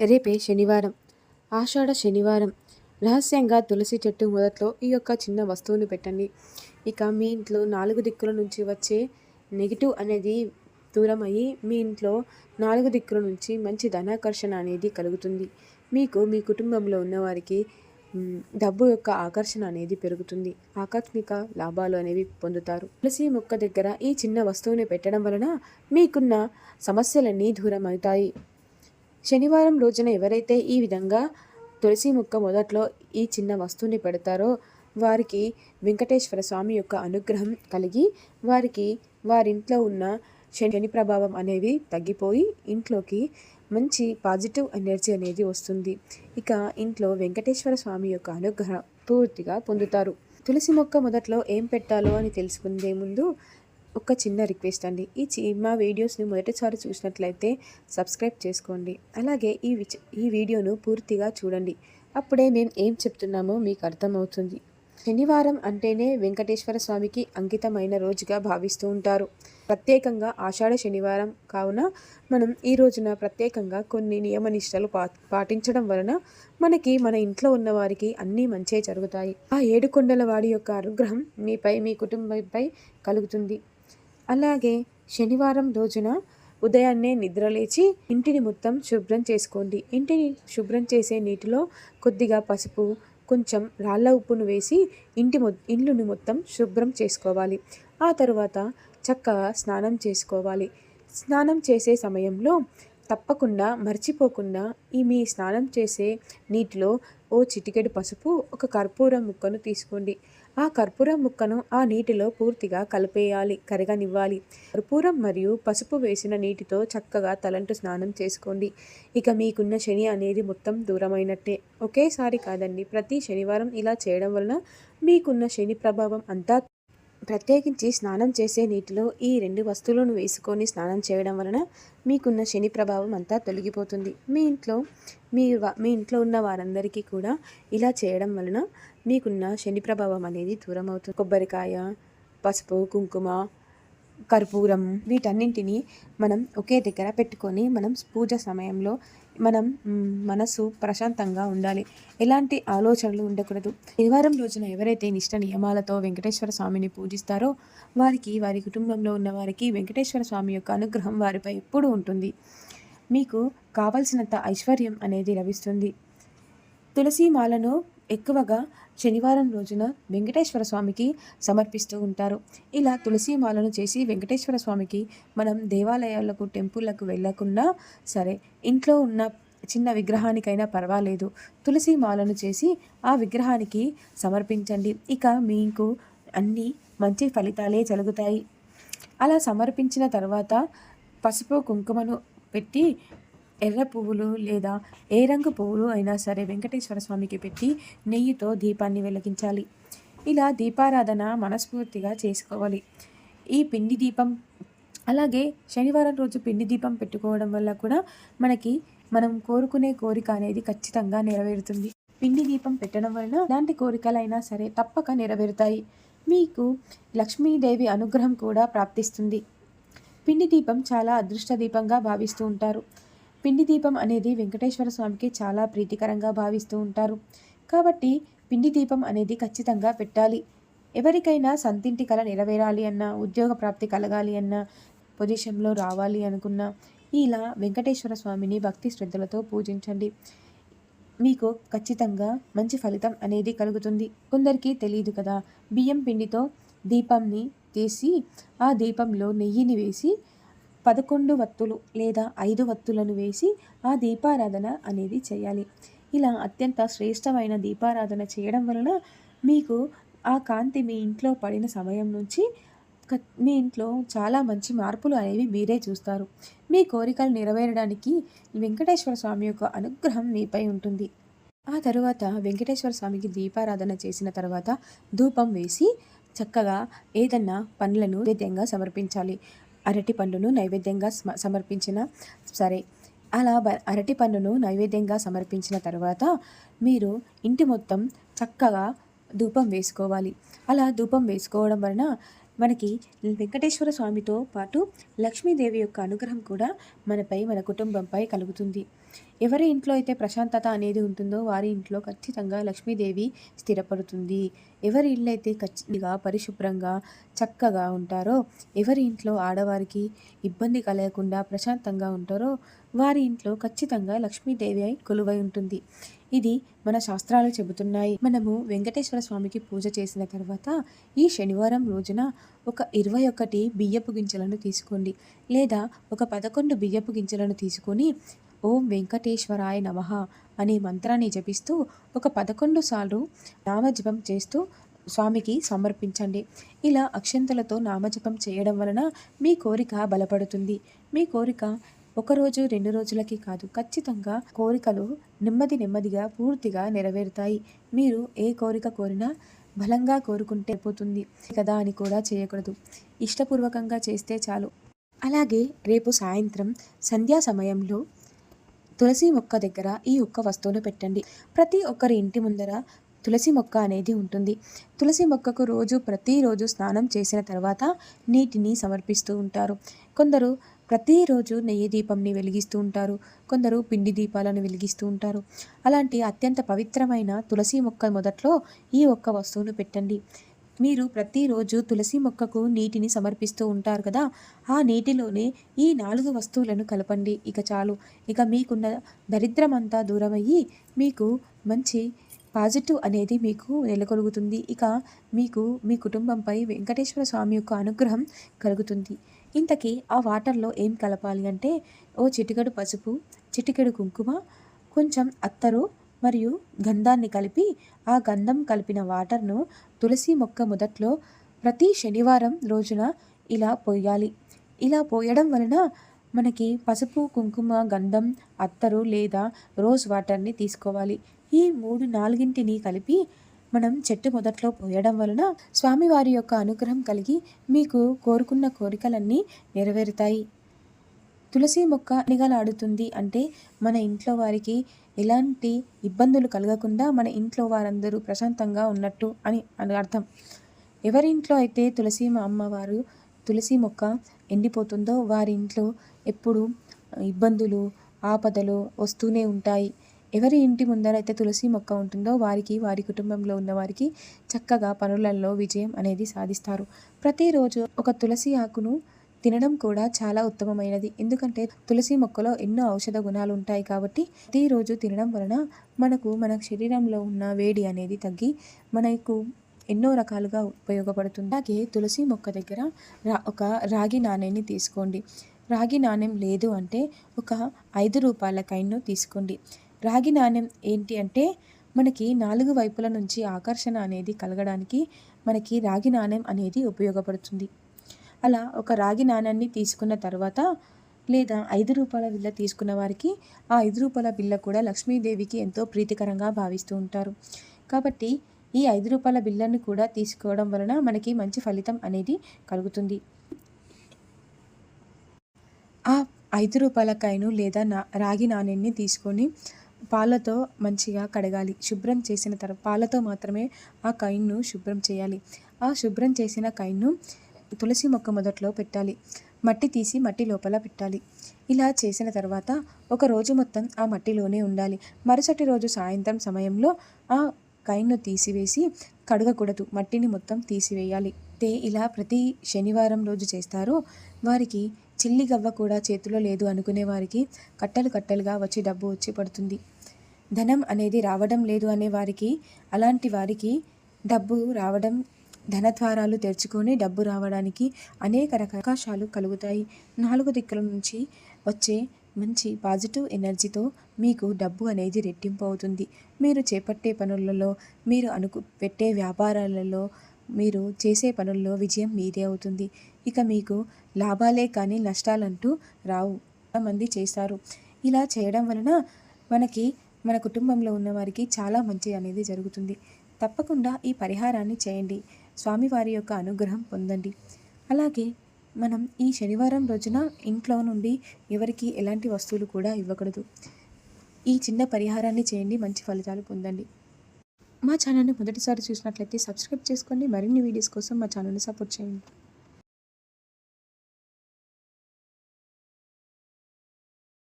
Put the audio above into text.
రేపే శనివారం. ఆషాఢ శనివారం. రహస్యంగా తులసి చెట్టు మొదట్లో ఈ యొక్క చిన్న వస్తువుని పెట్టండి. ఇక మీ ఇంట్లో నాలుగు దిక్కుల నుంచి వచ్చే నెగిటివ్ అనేది దూరం అయ్యి మీ ఇంట్లో నాలుగు దిక్కుల నుంచి మంచి ధనాకర్షణ అనేది కలుగుతుంది. మీకు మీ కుటుంబంలో ఉన్నవారికి డబ్బు యొక్క ఆకర్షణ అనేది పెరుగుతుంది. ఆకస్మిక లాభాలు అనేవి పొందుతారు. తులసి మొక్క దగ్గర ఈ చిన్న వస్తువుని పెట్టడం వలన మీకున్న సమస్యలన్నీ దూరం అవుతాయి శనివారం రోజున ఎవరైతే ఈ విధంగా తులసి మొక్క మొదట్లో ఈ చిన్న వస్తువుని పెడతారో వారికి వెంకటేశ్వర స్వామి యొక్క అనుగ్రహం కలిగి వారికి వారింట్లో ఉన్న శని శని ప్రభావం అనేవి తగ్గిపోయి ఇంట్లోకి మంచి పాజిటివ్ ఎనర్జీ అనేది వస్తుంది. ఇక ఇంట్లో వెంకటేశ్వర స్వామి యొక్క అనుగ్రహం పూర్తిగా పొందుతారు. తులసి మొక్క మొదట్లో ఏం పెట్టాలో అని తెలుసుకునే ముందు ఒక చిన్న రిక్వెస్ట్ అండి. ఈ చి మా వీడియోస్ని మొదటిసారి చూసినట్లయితే సబ్స్క్రైబ్ చేసుకోండి. అలాగే ఈ విచ ఈ వీడియోను పూర్తిగా చూడండి. అప్పుడే మేము ఏం చెప్తున్నామో మీకు అర్థమవుతుంది. శనివారం అంటేనే వెంకటేశ్వర స్వామికి అంకితమైన రోజుగా భావిస్తూ ఉంటారు. ప్రత్యేకంగా ఆషాఢ శనివారం కావున మనం ఈ రోజున ప్రత్యేకంగా కొన్ని నియమనిష్టలు పా పాటించడం వలన మనకి మన ఇంట్లో ఉన్న వారికి అన్నీ మంచే జరుగుతాయి. ఆ ఏడు కొండల వాడి యొక్క అనుగ్రహం మీపై మీ కుటుంబంపై కలుగుతుంది. అలాగే శనివారం రోజున ఉదయాన్నే నిద్రలేచి ఇంటిని మొత్తం శుభ్రం చేసుకోండి. ఇంటిని శుభ్రం చేసే నీటిలో కొద్దిగా పసుపు కొంచెం రాళ్ళ ఉప్పును వేసి ఇంటి మొ ఇల్లుని మొత్తం శుభ్రం చేసుకోవాలి. ఆ తరువాత చక్కగా స్నానం చేసుకోవాలి. స్నానం చేసే సమయంలో తప్పకుండా మర్చిపోకుండా ఈ మీ స్నానం చేసే నీటిలో ఓ చిటికెడు పసుపు ఒక కర్పూరం ముక్కను తీసుకోండి. ఆ కర్పూరం ముక్కను ఆ నీటిలో పూర్తిగా కలిపేయాలి కరగనివ్వాలి. కర్పూరం మరియు పసుపు వేసిన నీటితో చక్కగా తలంటు స్నానం చేసుకోండి. ఇక మీకున్న శని అనేది మొత్తం దూరమైనట్టే. ఒకేసారి కాదండి ప్రతి శనివారం ఇలా చేయడం వలన మీకున్న శని ప్రభావం అంతా ప్రత్యేకించి స్నానం చేసే నీటిలో ఈ రెండు వస్తువులను వేసుకొని స్నానం చేయడం వలన మీకున్న శని ప్రభావం అంతా తొలగిపోతుంది. మీ ఇంట్లో మీ మీ ఇంట్లో ఉన్న వారందరికీ కూడా ఇలా చేయడం వలన మీకున్న శని ప్రభావం అనేది దూరం అవుతుంది కొబ్బరికాయ పసుపు కుంకుమ కర్పూరం వీటన్నింటినీ మనం ఒకే దగ్గర పెట్టుకొని మనం పూజ సమయంలో మనం మనసు ప్రశాంతంగా ఉండాలి. ఎలాంటి ఆలోచనలు ఉండకూడదు. శనివారం రోజున ఎవరైతే నిష్ట నియమాలతో వెంకటేశ్వర స్వామిని పూజిస్తారో వారికి వారి కుటుంబంలో ఉన్న వారికి వెంకటేశ్వర స్వామి యొక్క అనుగ్రహం వారిపై ఎప్పుడూ ఉంటుంది. మీకు కావలసినంత ఐశ్వర్యం అనేది లభిస్తుంది. తులసి మాలను ఎక్కువగా శనివారం రోజున వెంకటేశ్వర స్వామికి సమర్పిస్తూ ఉంటారు. ఇలా తులసి మాలను చేసి వెంకటేశ్వర స్వామికి మనం దేవాలయాలకు టెంపుల్లకు వెళ్ళకుండా సరే ఇంట్లో ఉన్న చిన్న విగ్రహానికైనా పర్వాలేదు. తులసి మాలను చేసి ఆ విగ్రహానికి సమర్పించండి. ఇక మీకు అన్నీ మంచి ఫలితాలే జరుగుతాయి. అలా సమర్పించిన తర్వాత పసుపు కుంకుమను పెట్టి ఎర్ర పువ్వులు లేదా ఏ రంగు పువ్వులు అయినా సరే వెంకటేశ్వర స్వామికి పెట్టి నెయ్యితో దీపాన్ని వెలిగించాలి. ఇలా దీపారాధన మనస్ఫూర్తిగా చేసుకోవాలి. ఈ పిండి దీపం అలాగే శనివారం రోజు పిండి దీపం పెట్టుకోవడం వల్ల కూడా మనకి మనం కోరుకునే కోరిక అనేది ఖచ్చితంగా నెరవేరుతుంది. పిండి దీపం పెట్టడం వలన ఎలాంటి కోరికలైనా సరే తప్పక నెరవేరుతాయి. మీకు లక్ష్మీదేవి అనుగ్రహం కూడా ప్రాప్తిస్తుంది. పిండి దీపం చాలా అదృష్ట దీపంగా భావిస్తూ ఉంటారు. పిండి దీపం అనేది వెంకటేశ్వర స్వామికి చాలా ప్రీతికరంగా భావిస్తూ ఉంటారు. కాబట్టి పిండి దీపం అనేది ఖచ్చితంగా పెట్టాలి. ఎవరికైనా సంతింటి కల నెరవేరాలి అన్నా ఉద్యోగ ప్రాప్తి కలగాలి అన్నా పొజిషన్లో రావాలి అనుకున్నా ఇలా వెంకటేశ్వర స్వామిని భక్తి శ్రద్ధలతో పూజించండి. మీకు ఖచ్చితంగా మంచి ఫలితం అనేది కలుగుతుంది. కొందరికి తెలియదు కదా బియ్యం పిండితో దీపంని తీసి ఆ దీపంలో నెయ్యిని వేసి పదకొండు వత్తులు లేదా ఐదు వత్తులను వేసి ఆ దీపారాధన అనేది చేయాలి. ఇలా అత్యంత శ్రేష్టమైన దీపారాధన చేయడం వలన మీకు ఆ కాంతి మీ ఇంట్లో పడిన సమయం నుంచి మీ ఇంట్లో చాలా మంచి మార్పులు అనేవి మీరే చూస్తారు. మీ కోరికలు నెరవేరడానికి వెంకటేశ్వర స్వామి యొక్క అనుగ్రహం మీపై ఉంటుంది. ఆ తరువాత వెంకటేశ్వర స్వామికి దీపారాధన చేసిన తర్వాత ధూపం వేసి చక్కగా ఏదన్నా పనులను నైవేద్యంగా సమర్పించాలి. అరటి పండును నైవేద్యంగా సమర్పించిన సరే అలా అరటి పండును నైవేద్యంగా సమర్పించిన తర్వాత మీరు ఇంటి మొత్తం చక్కగా ధూపం వేసుకోవాలి. అలా ధూపం వేసుకోవడం వలన మనకి వెంకటేశ్వర స్వామితో పాటు లక్ష్మీదేవి యొక్క అనుగ్రహం కూడా మనపై మన కుటుంబంపై కలుగుతుంది. ఎవరి ఇంట్లో అయితే ప్రశాంతత అనేది ఉంటుందో వారి ఇంట్లో ఖచ్చితంగా లక్ష్మీదేవి స్థిరపడుతుంది. ఎవరి ఇల్లు అయితే ఖచ్చితంగా పరిశుభ్రంగా చక్కగా ఉంటారో ఎవరి ఇంట్లో ఆడవారికి ఇబ్బంది కలగకుండా ప్రశాంతంగా ఉంటారో వారి ఇంట్లో ఖచ్చితంగా లక్ష్మీదేవి అయి కొలువై ఉంటుంది. ఇది మన శాస్త్రాలు చెబుతున్నాయి. మనము వెంకటేశ్వర స్వామికి పూజ చేసిన తర్వాత ఈ శనివారం రోజున ఒక ఇరవై ఒకటి బియ్యపు గింజలను తీసుకోండి. లేదా ఒక పదకొండు బియ్యపు గింజలను తీసుకొని ఓం వెంకటేశ్వరాయ నమ అనే మంత్రాన్ని జపిస్తూ ఒక పదకొండు సార్లు నామజపం చేస్తూ స్వామికి సమర్పించండి. ఇలా అక్షంతలతో నామజపం చేయడం వలన మీ కోరిక బలపడుతుంది. మీ కోరిక ఒకరోజు రెండు రోజులకి కాదు ఖచ్చితంగా కోరికలు నెమ్మది నెమ్మదిగా పూర్తిగా నెరవేరుతాయి. మీరు ఏ కోరిక కోరినా బలంగా కోరుకుంటే పోతుంది కదా అని కూడా చేయకూడదు. ఇష్టపూర్వకంగా చేస్తే చాలు. అలాగే రేపు సాయంత్రం సంధ్యా సమయంలో తులసి మొక్క దగ్గర ఈ ఒక్క వస్తువును పెట్టండి. ప్రతి ఒక్కరి ఇంటి ముందర తులసి మొక్క అనేది ఉంటుంది. తులసి మొక్కకు రోజు ప్రతిరోజు స్నానం చేసిన తర్వాత నీటిని సమర్పిస్తూ ఉంటారు. కొందరు ప్రతిరోజు నెయ్యి దీపంని వెలిగిస్తూ ఉంటారు. కొందరు పిండి దీపాలను వెలిగిస్తూ ఉంటారు. అలాంటి అత్యంత పవిత్రమైన తులసి మొక్క మొదట్లో ఈ ఒక్క వస్తువును పెట్టండి. మీరు ప్రతిరోజు తులసి మొక్కకు నీటిని సమర్పిస్తూ ఉంటారు కదా? ఆ నీటిలోనే ఈ నాలుగు వస్తువులను కలపండి. ఇక చాలు. ఇక మీకున్న దరిద్రమంతా దూరమయ్యి మీకు మంచి పాజిటివ్ అనేది మీకు నెలకొలుగుతుంది. ఇక మీకు మీ కుటుంబంపై వెంకటేశ్వర స్వామి యొక్క అనుగ్రహం కలుగుతుంది. ఇంతకీ ఆ వాటర్లో ఏం కలపాలి అంటే ఓ చిటికెడు పసుపు చిటికెడు కుంకుమ కొంచెం అత్తరు మరియు గంధాన్ని కలిపి ఆ గంధం కలిపిన వాటర్ను తులసి మొక్క మొదట్లో ప్రతి శనివారం రోజున ఇలా పోయాలి. ఇలా పోయడం వలన మనకి పసుపు కుంకుమ గంధం అత్తరు లేదా రోజ్ వాటర్ని తీసుకోవాలి. ఈ మూడు నాలుగింటిని కలిపి మనం చెట్టు మొదట్లో పోయడం వలన స్వామివారి యొక్క అనుగ్రహం కలిగి మీకు కోరుకున్న కోరికలన్నీ నెరవేరుతాయి. తులసి మొక్క నిగలాడుతుంది అంటే మన ఇంట్లో వారికి ఎలాంటి ఇబ్బందులు కలగకుండా మన ఇంట్లో వారందరూ ప్రశాంతంగా ఉన్నట్టు అని అని అర్థం. ఎవరింట్లో అయితే తులసి మా అమ్మవారు తులసి మొక్క ఎండిపోతుందో వారి ఇంట్లో ఎప్పుడు ఇబ్బందులు ఆపదలు వస్తూనే ఉంటాయి. ఎవరి ఇంటి ముందరైతే తులసి మొక్క ఉంటుందో వారికి వారి కుటుంబంలో ఉన్న వారికి చక్కగా పనులలో విజయం అనేది సాధిస్తారు. ప్రతిరోజు ఒక తులసి ఆకును తినడం కూడా చాలా ఉత్తమమైనది. ఎందుకంటే తులసి మొక్కలో ఎన్నో ఔషధ గుణాలు ఉంటాయి కాబట్టి ప్రతిరోజు తినడం వలన మనకు మన శరీరంలో ఉన్న వేడి అనేది తగ్గి మనకు ఎన్నో రకాలుగా ఉపయోగపడుతుంది. అలాగే తులసి మొక్క దగ్గర రా ఒక రాగి నాణ్యాన్ని తీసుకోండి. రాగి నాణ్యం లేదు అంటే ఒక ఐదు రూపాయల కైన్ను తీసుకోండి. రాగి నాణ్యం ఏంటి అంటే మనకి నాలుగు వైపుల నుంచి ఆకర్షణ అనేది కలగడానికి మనకి రాగి నాణ్యం అనేది ఉపయోగపడుతుంది. అలా ఒక రాగి నాణ్యాన్ని తీసుకున్న తర్వాత లేదా ఐదు రూపాయల బిల్ల తీసుకున్న వారికి ఆ ఐదు రూపాయల బిల్ల కూడా లక్ష్మీదేవికి ఎంతో ప్రీతికరంగా భావిస్తూ ఉంటారు. కాబట్టి ఈ ఐదు రూపాయల బిల్లను కూడా తీసుకోవడం వలన మనకి మంచి ఫలితం అనేది కలుగుతుంది. ఆ ఐదు రూపాయల కాయను లేదా నా రాగి నాణ్యాన్ని తీసుకొని పాలతో మంచిగా కడగాలి. శుభ్రం చేసిన తర్వాత పాలతో మాత్రమే ఆ కైన్ను శుభ్రం చేయాలి. ఆ శుభ్రం చేసిన కైన్ను తులసి మొక్క మొదట్లో పెట్టాలి. మట్టి తీసి మట్టి లోపల పెట్టాలి. ఇలా చేసిన తర్వాత ఒక రోజు మొత్తం ఆ మట్టిలోనే ఉండాలి. మరుసటి రోజు సాయంత్రం సమయంలో ఆ కైన్ను తీసివేసి కడగకూడదు. మట్టిని మొత్తం తీసివేయాలి. అయితే ఇలా ప్రతి శనివారం రోజు చేస్తారో. వారికి చిల్లి గవ్వ కూడా చేతిలో లేదు అనుకునే వారికి కట్టలు కట్టలుగా వచ్చి డబ్బు వచ్చి పడుతుంది. ధనం అనేది రావడం లేదు అనే వారికి అలాంటి వారికి డబ్బు రావడం ధనద్వారాలు తెరుచుకొని డబ్బు రావడానికి అనేక రకాల అవకాశాలు కలుగుతాయి. నాలుగు దిక్కుల నుంచి వచ్చే మంచి పాజిటివ్ ఎనర్జీతో మీకు డబ్బు అనేది రెట్టింపు అవుతుంది. మీరు చేపట్టే పనులలో మీరు అనుకు పెట్టే వ్యాపారాలలో మీరు చేసే పనుల్లో విజయం మీదే అవుతుంది. ఇక మీకు లాభాలే కానీ నష్టాలంటూ రావు. మంది చేస్తారు. ఇలా చేయడం వలన మనకి మన కుటుంబంలో ఉన్న వారికి చాలా మంచి అనేది జరుగుతుంది. తప్పకుండా ఈ పరిహారాన్ని చేయండి. స్వామివారి యొక్క అనుగ్రహం పొందండి. అలాగే మనం ఈ శనివారం రోజున ఇంట్లో నుండి ఎవరికి ఎలాంటి వస్తువులు కూడా ఇవ్వకూడదు. ఈ చిన్న పరిహారాన్ని చేయండి. మంచి ఫలితాలు పొందండి. మా ఛానల్ని మొదటిసారి చూసినట్లయితే సబ్స్క్రైబ్ చేసుకోండి. మరిన్ని వీడియోస్ కోసం మా ఛానల్ని సపోర్ట్ చేయండి.